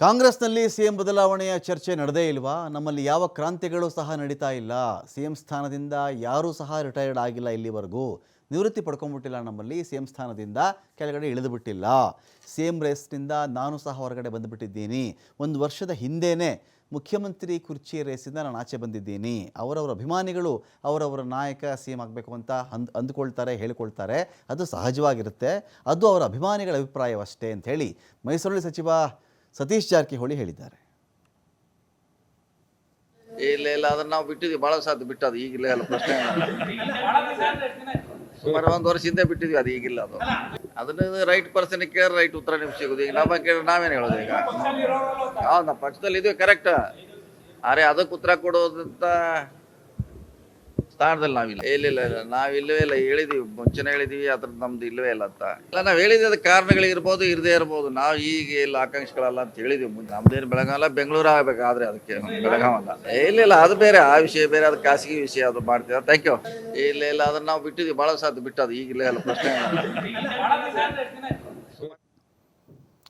ಕಾಂಗ್ರೆಸ್ನಲ್ಲಿ ಸಿಎಂ ಬದಲಾವಣೆಯ ಚರ್ಚೆ ನಡೆದೇ ಇಲ್ವಾ? ನಮ್ಮಲ್ಲಿ ಯಾವ ಕ್ರಾಂತಿಗಳು ಸಹ ನಡೀತಾ ಇಲ್ಲ. ಸಿಎಂ ಸ್ಥಾನದಿಂದ ಯಾರೂ ಸಹ ರಿಟೈರ್ಡ್ ಆಗಿಲ್ಲ ಇಲ್ಲಿವರೆಗೂ. ನಿವೃತ್ತಿ ಪಡ್ಕೊಂಡ್ಬಿಟ್ಟಿಲ್ಲ ನಮ್ಮಲ್ಲಿ ಸಿ ಎಂ ಸ್ಥಾನದಿಂದ ಕೆಳಗಡೆ ಇಳಿದುಬಿಟ್ಟಿಲ್ಲ. ಸಿ ಎಂ ರೇಸ್ನಿಂದ ನಾನು ಸಹ ಹೊರಗಡೆ ಬಂದುಬಿಟ್ಟಿದ್ದೀನಿ. ಒಂದು ವರ್ಷದ ಹಿಂದೆಯೇ ಮುಖ್ಯಮಂತ್ರಿ ಕುರ್ಚಿ ರೇಸಿಂದ ನಾನು ಆಚೆ ಬಂದಿದ್ದೀನಿ. ಅವರವರ ಅಭಿಮಾನಿಗಳು, ಅವರವರ ನಾಯಕ ಸಿ ಎಂ ಆಗಬೇಕು ಅಂತ ಅಂದ್, ಅಂದ್ಕೊಳ್ತಾರೆ, ಹೇಳಿಕೊಳ್ತಾರೆ. ಅದು ಸಹಜವಾಗಿರುತ್ತೆ. ಅದು ಅವರ ಅಭಿಮಾನಿಗಳ ಅಭಿಪ್ರಾಯವಷ್ಟೇ ಅಂಥೇಳಿ ಮೈಸೂರಲ್ಲಿ ಸಚಿವ ಸತೀಶ್ ಜಾರಕಿಹೊಳಿ ಹೇಳಿದ್ದಾರೆ. ಇಲ್ಲ ಇಲ್ಲ, ಅದನ್ನ ನಾವು ಬಿಟ್ಟಿದ್ವಿ. ಬಹಳ ಸಾಧ್ಯ ಬಿಟ್ಟದು ಈಗಿಲ್ಲ ಅಲ್ಲ ಪ್ರಶ್ನೆ ಸುಮಾರು ಒಂದು ವರ್ಷ ಹಿಂದೆ ಬಿಟ್ಟಿದ್ವಿ, ಅದು ಈಗಿಲ್ಲ ಅದು. ಅದನ್ನ ರೈಟ್ ಪರ್ಸನ್ ಕೇಳಿ ರೈಟ್ ಉತ್ತರ ನಿಮ್ಗೆ ಸಿಗೋದು. ಈಗ ನಮ್ಮ ಕೇಳಿದ್ರೆ ನಾವೇನು ಹೇಳೋದು ಈಗ? ಹೌದು ನಾವು ಪಕ್ಷದಲ್ಲಿ ಇದೀವಿ ಕರೆಕ್ಟ್ ಅರೆ ಅದಕ್ಕೆ ಉತ್ತರ ಕೊಡೋದಂತ ಸ್ಥಾನದಲ್ಲಿ ನಾವಿಲ್ಲ. ಇಲ್ಲ ಇಲ್ಲ ನಾವು ಇಲ್ಲವೇ ಇಲ್ಲ. ಹೇಳಿದೀವಿ. ಮುಂಚೆನೇ ಹೇಳಿದೀವಿ. ಅದ್ರ ನಮ್ದು ಇಲ್ಲವೇ ಇಲ್ಲ ಅಂತ. ಇಲ್ಲ, ನಾವು ಹೇಳಿದ ಕಾರಣಗಳಿರ್ಬೋದು, ಇರದೇ ಇರ್ಬೋದು. ನಾವು ಈಗ ಇಲ್ಲ ಆಕಾಂಕ್ಷಿಗಳಲ್ಲ ಅಂತ ಹೇಳಿದೀವಿ. ಮುಂದೆ ನಮ್ದೇನು ಬೆಳಗಾವಲ್ಲ, ಬೆಂಗಳೂರು ಆಗ್ಬೇಕಾದ್ರೆ ಅದಕ್ಕೆ ಬೆಳಗಾವಲ್ಲ ಇಲ್ಲ ಇಲ್ಲ. ಅದು ಬೇರೆ. ಆ ವಿಷಯ ಬೇರೆ. ಅದು ಖಾಸಗಿ ವಿಷಯ. ಅದು ಮಾಡ್ತೀವಿ ಥ್ಯಾಂಕ್ ಯು ಇಲ್ಲ ಇಲ್ಲ. ಅದನ್ನ ನಾವು ಬಿಟ್ಟಿದ್ವಿ. ಬಹಳ ಸಾಧ್ಯ. ಬಿಟ್ಟದು ಈಗಿಲ್ಲ ಇಲ್ಲ ಪ್ರಶ್ನೆ.